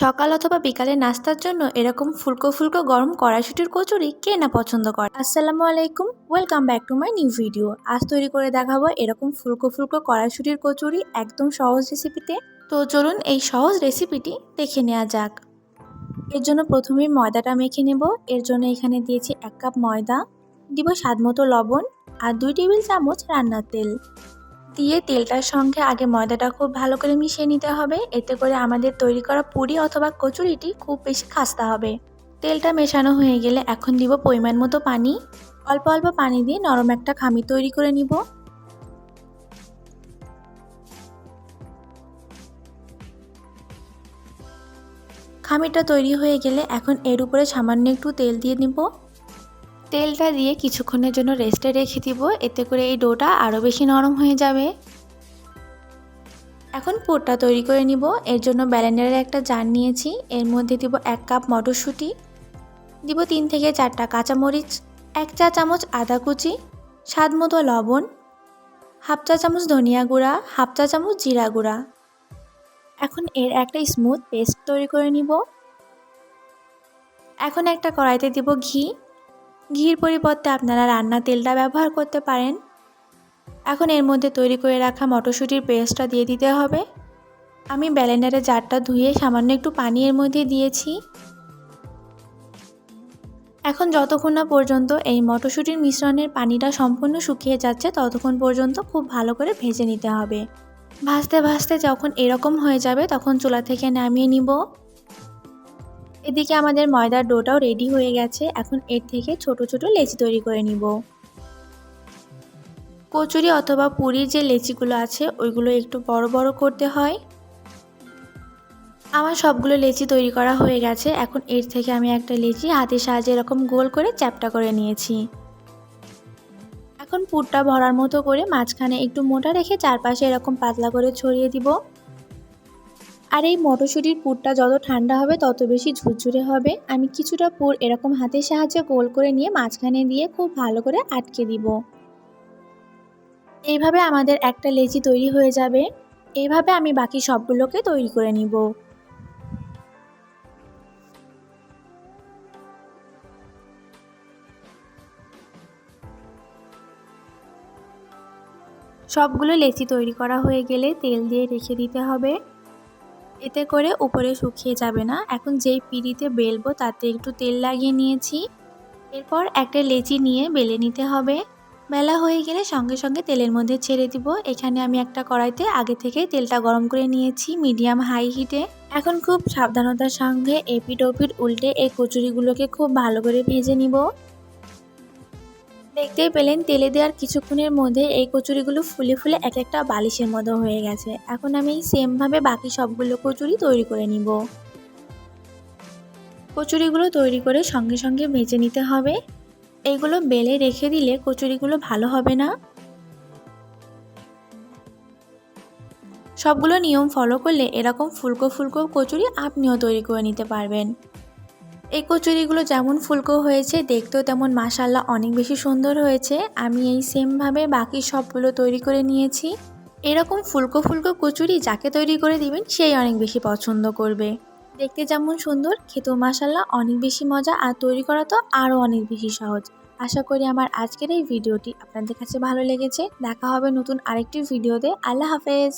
সকাল অথবা বিকালে নাস্তার জন্য এরকম ফুলকো ফুলকো গরম কড়াইশুটির কচুরি কে না পছন্দ করে? আসসালামু আলাইকুম welcome back to my new video আজ তৈরি করে দেখাবো এরকম ফুলকো ফুলকো কড়াইশুটির কচুরি একদম সহজ রেসিপিতে তো। চলুন এই সহজ রেসিপিটি দেখে নেওয়া যাক। এর জন্য প্রথমেই ময়দাটা মেখে নেব। এর জন্য এখানে দিয়েছি এক কাপ ময়দা, দিব স্বাদ মতো লবণ আর দুই টেবিল চামচ রান্নার তেল। দিয়ে তেলটার সঙ্গে আগে ময়দাটা খুব ভালো করে মিশিয়ে নিতে হবে। এতে করে আমাদের তৈরি করা পুরি অথবা কচুরিটি খুব বেশি খাস্তা হবে। তেলটা মেশানো হয়ে গেলে এখন দিব পরিমাণ মতো পানি। অল্প অল্প পানি দিয়ে নরম একটা খামি তৈরি করে নিব। খামিটা তৈরি হয়ে গেলে এখন এর উপরে সামান্য একটু তেল দিয়ে নিব। তেলটা দিয়ে কিছুক্ষণের জন্য রেস্টে রেখে দিব। এতে করে এই ডোটা আরও বেশি নরম হয়ে যাবে। এখন পুরটা তৈরি করে নিব। এর জন্য ব্যালেন্ডারের একটা জার নিয়েছি। এর মধ্যে দিব এক কাপ মটরশুঁটি। দিব তিন থেকে চারটা কাঁচামরিচ, এক চা চামচ আদা কুচি, স্বাদ মতো লবণ, হাফ চা চামচ ধনিয়া গুঁড়া, হাফ চা চামচ জিরা গুঁড়া। এখন এর একটা স্মুথ পেস্ট তৈরি করে নিব। এখন একটা কড়াইতে দিব ঘি। ঘির পরিবর্তে আপনারা রান্না তেলটা ব্যবহার করতে পারেন। এখন এর মধ্যে তৈরি করে রাখা মটরশুঁটির পেস্টটা দিয়ে দিতে হবে। আমি ব্যালেন্ডারে জারটা ধুয়ে সামান্য একটু পানি এর মধ্যে দিয়েছি। এখন যতক্ষণ না পর্যন্ত এই মটরশুঁটির মিশ্রণের পানিটা সম্পূর্ণ শুকিয়ে যাচ্ছে, ততক্ষণ পর্যন্ত খুব ভালো করে ভেজে নিতে হবে। ভাজতে ভাজতে যখন এরকম হয়ে যাবে, তখন চুলা থেকে নামিয়ে নিব। এদিকে আমাদের ময়দার ডোটাও রেডি হয়ে গেছে। এখন এর থেকে ছোট ছোট লেচি তৈরি করে নিব। কচুরি অথবা পুরীর যে লেচিগুলো আছে, ওইগুলো একটু বড় বড় করতে হয়। আমার সবগুলো লেচি তৈরি করা হয়ে গেছে। এখন এর থেকে আমি একটা লেচি হাতের সাহায্যে এরকম গোল করে চ্যাপটা করে নিয়েছি। এখন পুরটা ভরার মতো করে মাঝখানে একটু মোটা রেখে চারপাশে এরকম পাতলা করে ছড়িয়ে দিব। আর এই মটরশুঁটির পুরটা যত ঠান্ডা হবে, তত বেশি ঝুরঝুরে হবে। আমি কিছুটা পুর এরকম হাতের সাহায্যে গোল করে নিয়ে মাঝখানে দিয়ে খুব ভালো করে আটকে দিব। এইভাবে আমাদের একটা লেচি তৈরি হয়ে যাবে। এইভাবে আমি বাকি সবগুলোকে তৈরি করে নিব। সবগুলো লেচি তৈরি করা হয়ে গেলে তেল দিয়ে রেখে দিতে হবে। এতে করে উপরে শুকিয়ে যাবে না। এখন যেই পিড়িতে বেলবো তাতে একটু তেল লাগিয়ে নিয়েছি। এরপর একটা লেচি নিয়ে বেলে নিতে হবে। বেলা হয়ে গেলে সঙ্গে সঙ্গে তেলের মধ্যে ছেড়ে দিব। এখানে আমি একটা কড়াইতে আগে থেকে তেলটা গরম করে নিয়েছি মিডিয়াম হাই হিটে। এখন খুব সাবধানতার সঙ্গে এপিট ওপিট উল্টে এই কচুরিগুলোকে খুব ভালো করে ভেজে নিব। দেখতেই পেলেন তেলে দেওয়ার কিছুক্ষণের মধ্যে এই কচুরিগুলো ফুলে ফুলে এক একটা বালিশের মতো হয়ে গেছে। এখন আমি সেমভাবে বাকি সবগুলো কচুরি তৈরি করে নিব। কচুরিগুলো তৈরি করে সঙ্গে সঙ্গে ভেজে নিতে হবে। এইগুলো বেলে রেখে দিলে কচুরিগুলো ভালো হবে না। সবগুলো নিয়ম ফলো করলে এরকম ফুলকো ফুলকো কচুরি আপনিও তৈরি করে নিতে পারবেন। এই কচুরিগুলো যেমন ফুলকো হয়েছে, দেখতেও তেমন মাসাল্লাহ অনেক বেশি সুন্দর হয়েছে। আমি এই সেমভাবে বাকি সবগুলো তৈরি করে নিয়েছি। এরকম ফুলকো ফুলকো কচুরি যাকে তৈরি করে দিবেন, সেই অনেক বেশি পছন্দ করবে। দেখতে যেমন সুন্দর, খেতেও মাসাল্লাহ অনেক বেশি মজা আর তৈরি করা তো আরও অনেক বেশি সহজ। আশা করি আমার আজকের এই ভিডিওটি আপনাদের কাছে ভালো লেগেছে। দেখা হবে নতুন আরেকটি ভিডিওতে। আল্লাহ হাফেজ।